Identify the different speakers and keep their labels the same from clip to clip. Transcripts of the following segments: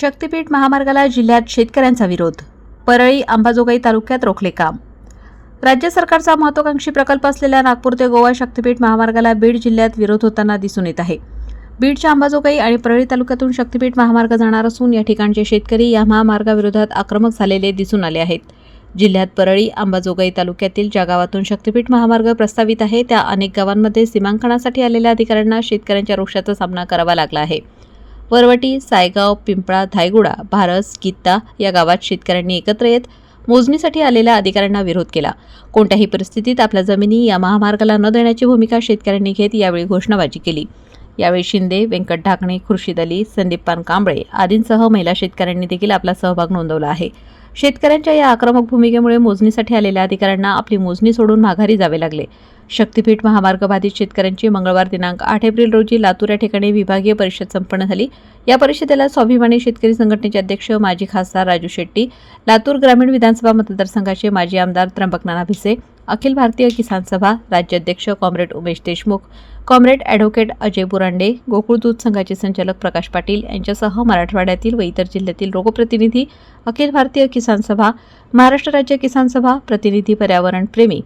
Speaker 1: शक्तीपीठ महामार्गाला जिल्ह्यात शेतकऱ्यांचा विरोध. परळी अंबाजोगाई तालुक्यात रोखले काम. राज्य सरकारचा महत्वाकांक्षी प्रकल्प असलेल्या नागपूर ते गोवा शक्तीपीठ महामार्गाला बीड जिल्ह्यात विरोध होताना दिसून येत आहे. बीडच्या अंबाजोगाई आणि परळी तालुक्यातून शक्तीपीठ महामार्ग जाणार असून या ठिकाणचे शेतकरी या महामार्गाविरोधात आक्रमक झालेले दिसून आले आहेत. जिल्ह्यात परळी अंबाजोगाई तालुक्यातील ज्या गावातून शक्तीपीठ महामार्ग प्रस्तावित आहे त्या अनेक गावांमध्ये सीमांकनासाठी आलेल्या अधिकाऱ्यांना शेतकऱ्यांच्या रोषाचा सामना करावा लागला आहे. वरवटी सायगाव पिंपळा धायगुडा भारस कित्ता या गावात शेतकऱ्यांनी एकत्र येत मोजणीसाठी आलेल्या अधिकाऱ्यांना विरोध केला. कोणत्याही परिस्थितीत आपल्या जमिनी या महामार्गाला न देण्याची भूमिका शेतकऱ्यांनी घेत यावेळी घोषणाबाजी केली. यावेळी शिंदे व्यंकट ढाकणे खुर्शीद अली संदीपान कांबळे आदींसह महिला शेतकऱ्यांनी देखील आपला सहभाग नोंदवला आहे. शेतकऱ्यांच्या या आक्रमक भूमिकेमुळे मोजणीसाठी आलेल्या अधिकाऱ्यांना आपली मोजणी सोडून माघारी जावे लागले. शक्तीपीठ महामार्ग बाधित शेतकऱ्यांची मंगळवार दिनांक आठ एप्रिल रोजी लातूर या ठिकाणी विभागीय परिषद संपन्न झाली. या परिषदेला स्वाभिमानी शेतकरी संघटनेचे अध्यक्ष माजी खासदार राजू शेट्टी लातूर ग्रामीण विधानसभा मतदारसंघाचे माजी आमदार त्र्यंबकनाना भिसे अखिल Bharatiya Kisan Sabha राज्याध्यक्ष comrade Umesh Deshmukh comrade advocate Ajay Burande Gokul दूध संघाचे संचालक प्रकाश पाटील यांच्यासह मराठवाड्यातील व इतर जिल्ह्यातील लोकप्रतिनिधी अखिल भारतीय किसान सभा महाराष्ट्र राज्य किसान सभा प्रतिनिधी पर्यावरण प्रेमी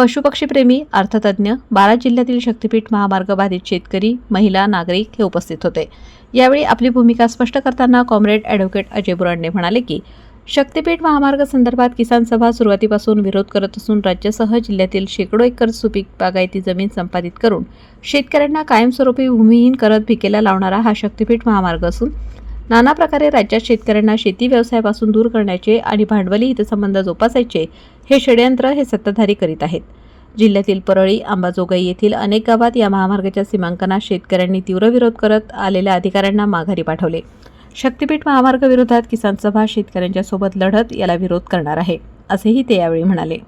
Speaker 1: पशुपक्षीप्रेमी अर्थतज्ज्ञ बारा जिल्ह्यातील शक्तीपीठ महामार्ग बाधित शेतकरी महिला नागरिक हे उपस्थित होते. यावेळी आपली भूमिका स्पष्ट करताना कॉम्रेड ॲडव्होकेट अजय बुरांडे म्हणाले की शक्तीपीठ महामार्ग संदर्भात किसान सभा सुरुवातीपासून विरोध करत असून राज्यासह जिल्ह्यातील शेकडो एकर सुपीक बागायती जमीन संपादित करून शेतकऱ्यांना कायमस्वरूपी भूमिहीन करत भिकेला लावणारा हा शक्तीपीठ महामार्ग असून नाना प्रकारे राज्यात शेतकऱ्यांना शेती व्यवसायापासून दूर करण्याचे आणि भांडवली हितसंबंध जोपासायचे हे षडयंत्र हे सत्ताधारी करीत आहेत. जिल्ह्यातील परळी अंबाजोगाई येथील अनेक गावात या महामार्गाच्या सीमांकनात शेतकऱ्यांनी तीव्र विरोध करत आलेल्या अधिकाऱ्यांना माघारी पाठवले. शक्तीपीठ महामार्ग विरोधात किसान सभा शेतकऱ्यांच्या सोबत लढत याला विरोध करणार आहे असेही ते यावेळी म्हणाले.